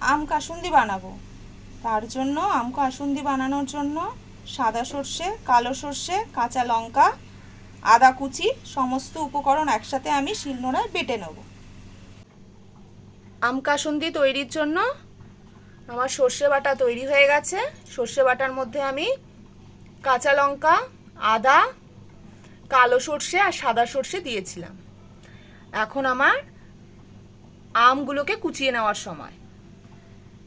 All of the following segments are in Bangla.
আম কাসুন্দি বানাবো। তার জন্য আম কাসুন্দি বানানোর জন্য সাদা সর্ষে, কালো সর্ষে, কাঁচা লঙ্কা, আদা কুচি সমস্ত উপকরণ একসাথে আমি শিলনোড়ায় বেটে নেব। আম কাসুন্দি তৈরির জন্য আমার সর্ষে বাটা তৈরি হয়ে গেছে। সর্ষে বাটার মধ্যে আমি কাঁচা লঙ্কা, আদা, কালো সর্ষে আর সাদা সর্ষে দিয়েছিলাম। এখন আমার আমগুলোকে কুচিয়ে নেওয়ার সময়।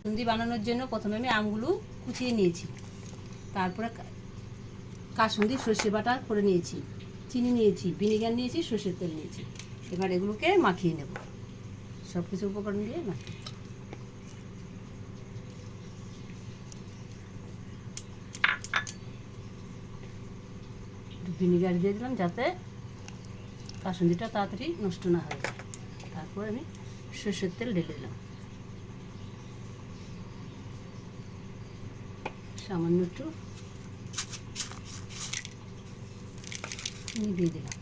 বুন্দি বানানোর জন্য প্রথমে আমি আমগুলো কুচিয়ে নিয়েছি। তারপরে কা- কাসুন্দি সর্ষে বাটা করে নিয়েছি, চিনি নিয়েছি, ভিনেগার নিয়েছি, সর্ষের তেল নিয়েছি। এবার এগুলোকে মাখিয়ে নেব। সব কিছু উপকরণ দিয়ে মাখিয়ে ভিনেগার দিয়ে দিলাম যাতে কাসুন্দিটা তাড়াতাড়ি নষ্ট না হয়ে তারপর আমি সর্ষের তেল ঢেলে দিলাম। সামান্য একটু চিনি দিয়ে দিলাম।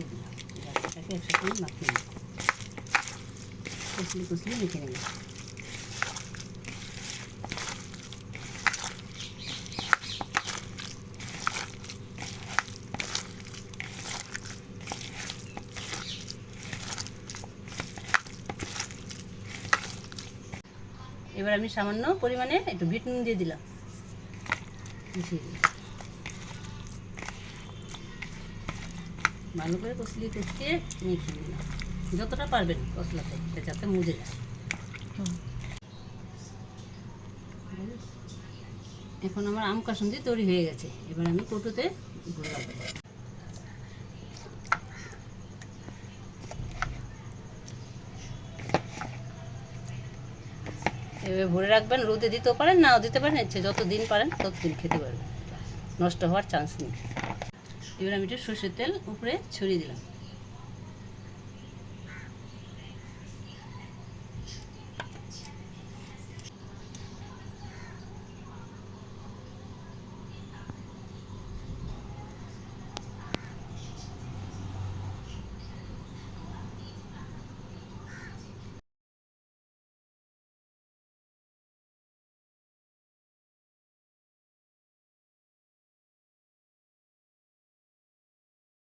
দিলাম একসাথে মাখিয়ে নেব কষলি কষলি মেখে নেব এবার আমি সামান্য পরিমাণে একটু বিট নুন দিয়ে দিলাম। দিলাম ভালো করে কষলিয়ে কষিয়ে মিশিয়ে দিলাম যতটা পারবেন কষলাতে, এটা যাতে মুজে যায়। এখন আমার আম কাসুন্দি তৈরি হয়ে গেছে। এবার আমি কৌটোতে ভরে এভাবে ভরে রাখবেন, রোদে দিতেও পারেন, নাও দিতে পারেন ইচ্ছে যত দিন পারেন তত দিন খেতে পারবেন। নষ্ট হওয়ার চান্স নেই। এবার আমি একটু সর্ষের তেল উপরে ছড়িয়ে দিলাম।